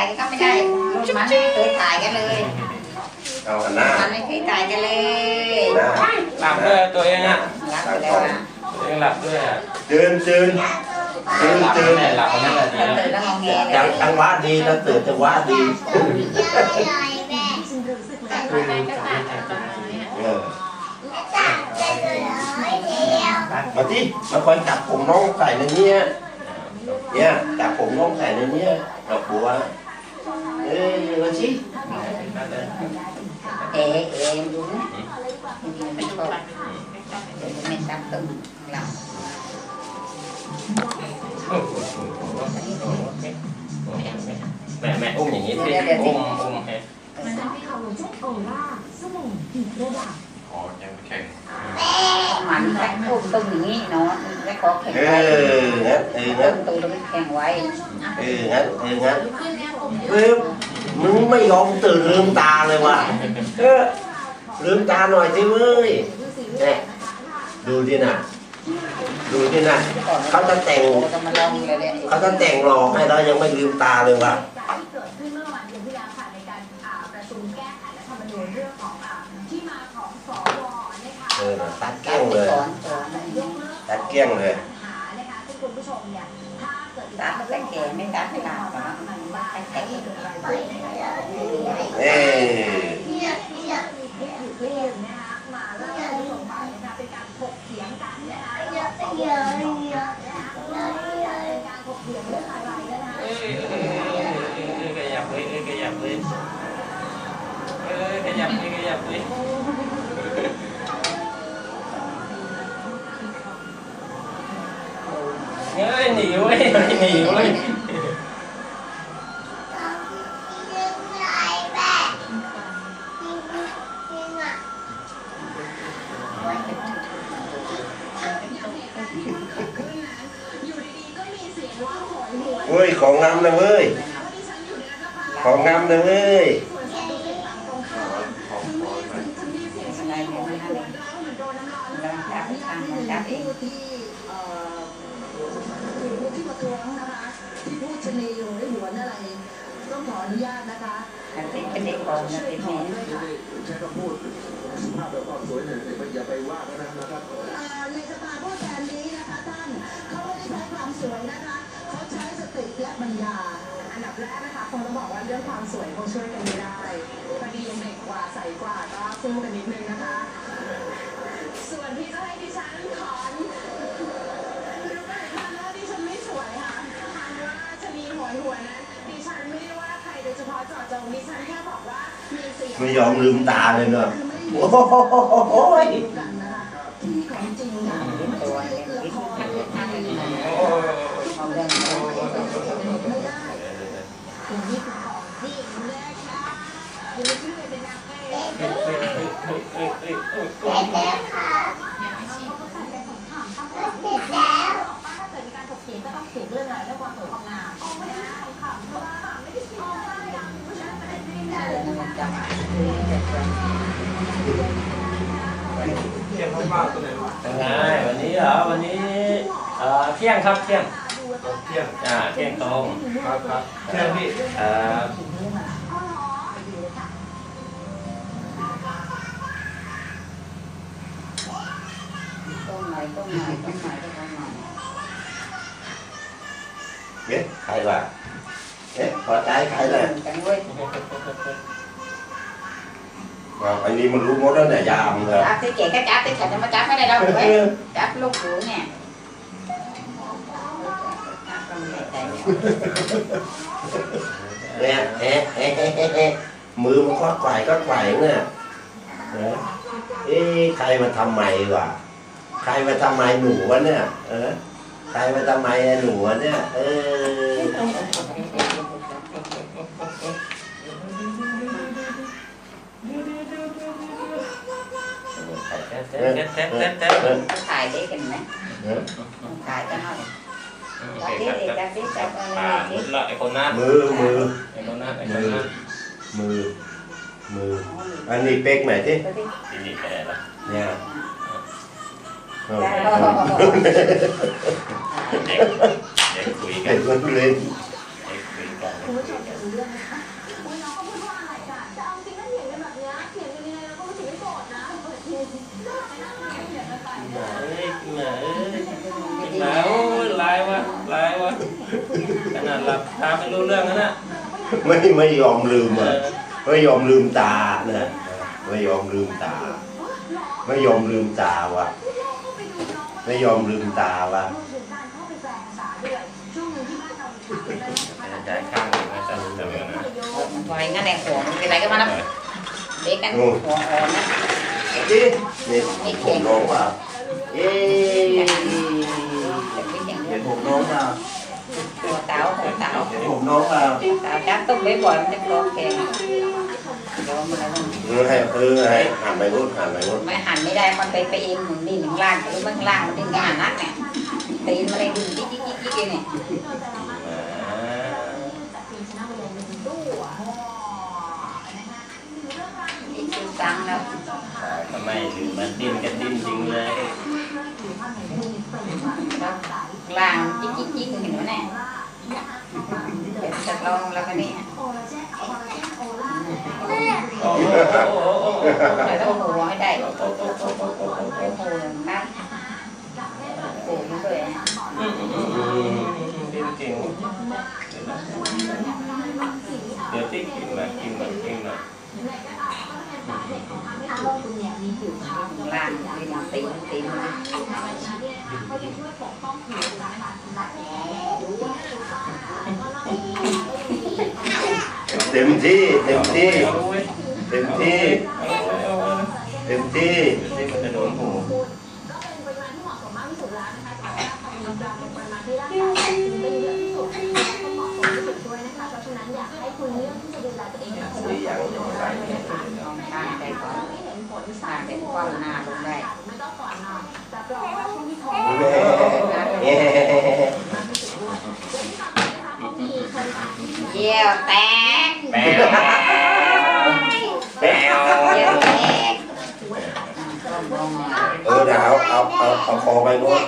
ายก็ไม่ได้รุ่นมันไม่เคยถ่ายกันเลยเอาหันหน้ามันไม่เคยถ่ายกันเลยหน้าหลับด้วยตัวเองอะรักไปแล้วนะตัวเองหลับด้วยอะเจินเจินเจินหลับเจินแน่หลับนั่นแหละดีถ้านะตื่นแล้วงองแงเลจังยจังหวะดีถ้าตื่นจังหวะดีเออมาที่มาคอยจับผมน้องใส่ในเนี้ยเนี่ยจับผมน้องใส่ในเนี้ยดอกบัว เอ้ยมาสิเอ๋เอ๋ดูนะมันเป็นคนเดี๋ยวมันตับตึงหลับแม่แม่อุ้มอย่างนี้สิอุ้มอุ้มให้อ๋อยังไม่แข็งมันแข็งตุ้มตุ้มอย่างนี้เนาะแล้วข มตุ้มแล้วแข็งไว้เอองั้นเอองั้นเฮ้ยมึงไม่ยอมตื่นลืมตาเลยว่ะเออลืมตาหน่อยสิเว้ยเนี่ยดูดิน่ะ ดูดิน่ะเขาจะแต่งจะมาลองเลยเนี่ยเขาจะแต่งหลอกให้เรายังไม่ลืมตาเลยว่ะที่เกิดขึ้นเมื่อวันเดือนที่แล้วค่ะในการอ่าประชุมแก้ไขรัฐธรรมนูญเรื่องของอ่าที่มาของสวนะคะเออตัดกาเกลี้ยงเลยสอนสอนยกเลิกตัดเกลี้ยงเลย ขึ้น เอ้ย เรื่องนะคะมาเล่าให้คุณผู้ชมฟังนะคะเป็นการถกเถียงกันนะคะระหว่างสวเป็นการถกเถียงเรื่องอะไรนะคะ เอ้ยเอ้ยเอ้ยขยับเลยเอ้ยขยับเลยเอ้ยขยับเลยขยับเลย นีเว้ยไม่หนีเว้ยเว้ย ของงามนะเว้ย ของงามนะเว้ย ต้องขออนุญาตนะคะมันเป็นเป็นเด็กก่อนนะเป็นแม่ใช้คำพูดสุภาพแบบความสวยเนี่ยอย่าไปว่ากันนะครับเอ่อในสภาผู้แทนนี้นะคะท่านเขาไม่ได้ใช้ความสวยนะคะเขาใช้สติและปัญญา อันดับแรกนะคะคงต้องบอกว่าเรื่องความสวยคงช่วยกันไม่ได้พอดียังเด็กกว่าใสกว่าก็สู้กันนิดนึงนะคะ ส่วนที่จะให้ดิฉันถอ ไม่ยอมลืมตาเลยเนอะคือไม่โอ้โหยกันนะคะที่ของจริงค่ะไม่ตัวใช่เเรื่องมันจับเทียนมากๆตัวไหนวะยังไงวันนี้เหรอวันนี้เอ่อเที่ยงครับเที่ยงเที่ยนอ่าเที่ยงตรงครับครับเที่ยนพี่เอ่อต้มหน่อยต้มหน่อยต้มหน่อยต้มหน่เอ๊ะใครวะเอ๊ะพอใจใครเลยจังเว้ย เอาไอ้นี่มันรู้หมดแล้วเนี่ยยามเลยจับที่เก๋ก็จับที่ฉันจะมาจับไม่ได้เราหรือไงจับลูกหนูเนี่ยจับก็ไม่ได้ใจเนี่ยเอ๊ะเอ๊ะเอ๊ะเอ๊ะเอ๊ะมือมันก็ไกวก็ไกวเนี่ยเออเอ๊ะใครมาทำไมวะใครมาทำไมหนูวะเนี่ย เออใครมาทำไมไอ้หนูวะเนี่ย เออ เต้นเต้นเต้นเต้นเต้นเออถ่ายได้กันไหมเออถ่ายกันหน่อยจับเคที่ครับเด็กครับจับที่จับอะไรอ่าหมุนละไอคนนั้นมือมือไอคนนั้นไอคนนั้นมือมืออันนี้เป๊กไหมที่ทีนี้แกละเนี่ยเออเด็กเด็กคุยกัเห็นนมันเล่นเด็กคุยกัน มาเอ้ยหมาเอ้ยหมาโอ้ยลายวะลายวะขนาดหลับตาไม่รู้เรื่องแล้วน่ะไม่ไม่ยอมลืมอะไม่ยอมลืมตานะไม่ยอมลืมตา ไม่ยอมลืมตาวะไม่ยอมลืมตาวะรวมถึงการเข้าไปแปลภาษาด้วยช่วงหนึ่งที่บ้านเรามีข่าวเรื่องนะคะจ่ายข้างหนึ่งนะจ๊ะเดี๋ยวนะไว้งั้นแหละหัวมันเป็นไรก็มาแล้วเด็กกันหัวอ่อนนะดินี่ผมน้องว่า เย่างเห็นผมน้องว่าหัวเต๋าหัวเต๋าเห็นผมน้องว่าเต๋าจ้าต้มบ่อยมันจะกรอบแข็งเดี๋ยวมันออให้เออให้หันไปนู้นหันไปนู้นไม่หันไม่ได้มันไปไปเองหนึ่งนี่หนึ่งล่างหรือมันล่างมันดึงงานนักเนี่ยตีนมันเลยดึงจิ๊กจิ๊กจิ๊กจิ๊กเนี่ยจากทีมชนะบุรีรัมย์ตู้อะอีกคือตังแล้วทำไมถึงมันดิ้นกันดิ้นจริงเลย กลางจิ๊กจิ๊กจิ๊กเห็นไหมเนี่ยเดี๋ยวจะลองแล้วกันี่โอลาเนโอลาเจนโอลาโอ้โหโอ้โหโอ้โหเดี๋ยวต้องหัวให้ได้ โอ้โหโอ้โหโอ้โหโอ้โห โอ้โหนะโอ้โหด้วย อืมอืมอืมดิ้นเก่งเดี๋ยวติ๊กกินมากินมากินมา คุณเนี่ยมีผิวขาวล่างตีนตีนตีนเขาจะช่วยปกป้องผิวนะคะและรู้ว่าเต็มที่เต็มที่เต็มที่เอยเอาเว้ยเต็มที่เดี๋ยวมันจะโดนหูก็เป็นปริมาณที่เหมาะสมมากที่สุดแล้วนะคะแต่ว่าพอมีกรัมเป็นปริมาณที่ร่างกายกินได้เยอะที่สุดและก็เหมาะสมที่สุดด้วยนะคะเพราะฉะนั้นอยากให้คุณเลือกที่จะดูแลตัวเองให้ดีที่สุดนะคะลองข้างได้ก่อน ไม่เห็นผล ข้าง เป็นความหน้าลงได้ไม่ต้องก่อนนอนรับรองว่าช่วงที่ท้องแม่เอ๊ะเขามีคนตายที่เยี่ยวแตกแปวแปวเยี่ยวแตกลองมาเออเดี๋ยวเอาเอาเอาเอาคอไปนู้น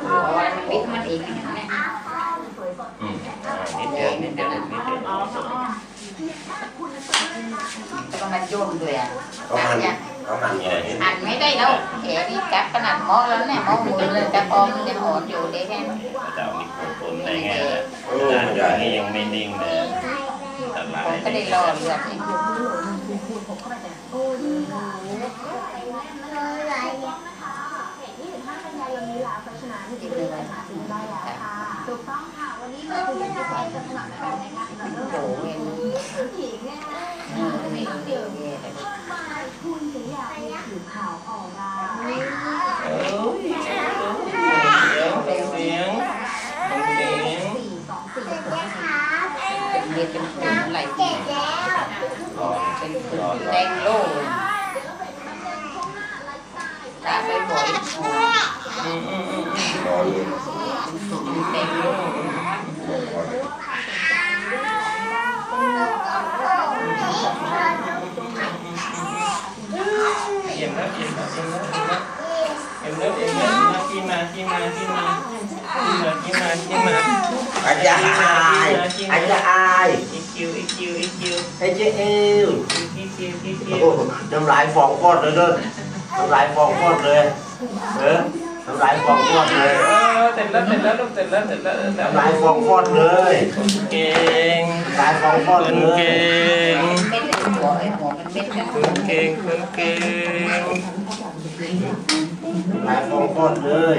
โอ้ยมันปิดมันอีกเนี่ยอืมอ่านิดเดียวนิดเดียวนิดเดียวก็มันยุ่งด้วยอะเอาหัน เอาหันหน่อยหันไม่ได้แล้วแขนนี่จับขนาดมอแล้วเนี่ยมอมือเลยจับออมมันยังอ่อนอยู่เด็กแค่เจ้านี่โกนได้ไงล่ะด้านนี้ยังไม่นิ่งเลยตลาผมก็ได้รอเลือดนี่โอ้ดีค่ะเลยนะคะเหตุ25กันยายนนี้แล้วเพราะฉะนั้นรีบไปหาซื้อได้แล้วค่ะถูกต้องค่ะวันนี้เราคือจะไปสมัครกันนะคะสำหรับเรื่องโอ้ของโห คุณถึงอยากมีผิวขาวออร่าเอ้ยเสียงเสียงเสียงสี่สองสี่เป็นเรียเป็นคนอะไรเป็นคนแดงโล่ตาไปบ่อยอืมอืมอืมนอนอยู่แดงโล่ เอ็มแล้วเอ็มแล้วเอ็มแล้วเอ็มแล้วเอ็มแล้วกินมากินมากินมากินมากินมากินมาอาจจะอายอาจจะอายอีคิวอีคิวอีคิวไอ้เจ๊เอวอีคิวอีคิโอ้วโหน้ำลายฟองฟอดเลยเด้อน้ำลายฟองฟอดเลยเออน้ำลายฟองฟอดเลยเออเสร็จแล้วเสร็จแล้วลูกเสร็จแล้วเสร็จแล้วเสร็จแล้วน้ำลายฟองฟอดเลยเก่งน้ำลายฟองฟอดคนเลยเก่งเม็ดเลยหั วไอ้หัวมันเม็ดกันคนเก่งคนเก่งน้ำลายฟองฟอดเลย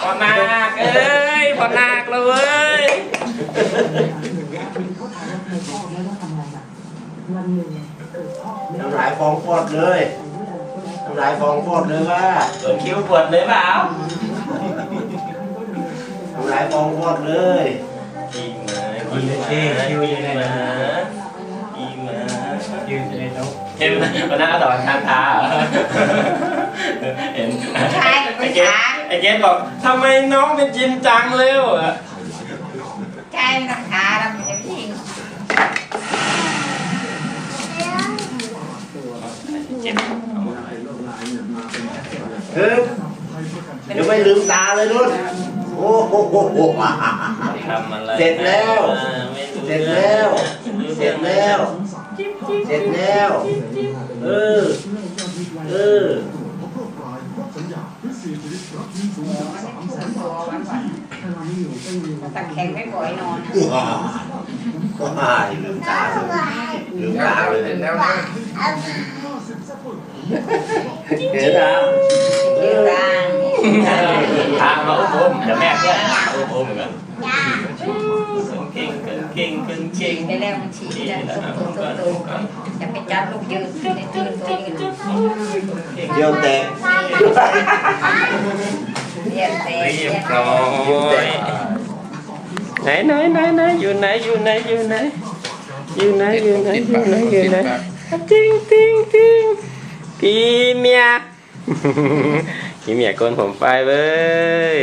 พอนาคเอ้ยพอนาคเลยเว้ยน้ำลายฟองฟอดเลยน้ำลายฟองฟอดเลยว่าโดนคิ้วปวดเลยเปล่า น้ำลายฟองฟอดเลยกินมากินมาคิ้วยังไงนะกินมาคิ้วจะได้ต้องเห็นวันนั้นเอาดอกคาถาเห็นใช่ไอ้ไม่เกดช้าไอ้เกดบอกทำไมน้องเป็นจรินจังเร็วอะใช่ไม่ต้องช้าแล้วมันจะไม่ยิงเจ็บเอามาฮึบยังไม่ลืมตาเลยนุ่น โอ้โหทำอะไรเสร็จแล้ว เสร็จแล้ว เสร็จแล้ว เสร็จแล้ว เออ เออตะแคงไม่บ่อยนอนว้าวว้ายลืมตาเลยลืมตาเลยแล้วนะเห็นอะเอยืดอ ร่างทางมาอุ้มๆเดี๋ยวแม่เพื่อนหาอุ้มๆกันเก่งเก่งเก่งเก่งเก่งไปแล้วมันฉี่ดีแล้วแล้วตุ้นะมตุ้มตุ้มตุ้มจะไปจับลูกยืดในยืดตัวยืดเที่ยวแตกเรียนเตะเรีเรียยบนร้อยไหนไหนไหนไหนอยู่ไหนอยู่ไหนอยู่ไหนอยู่ไหนอยู่ไหนอยู่ไหนอยู่ไหนติ้งติ้งติ้งพี่เมีย พี่เมียโกนผมไปเว้ย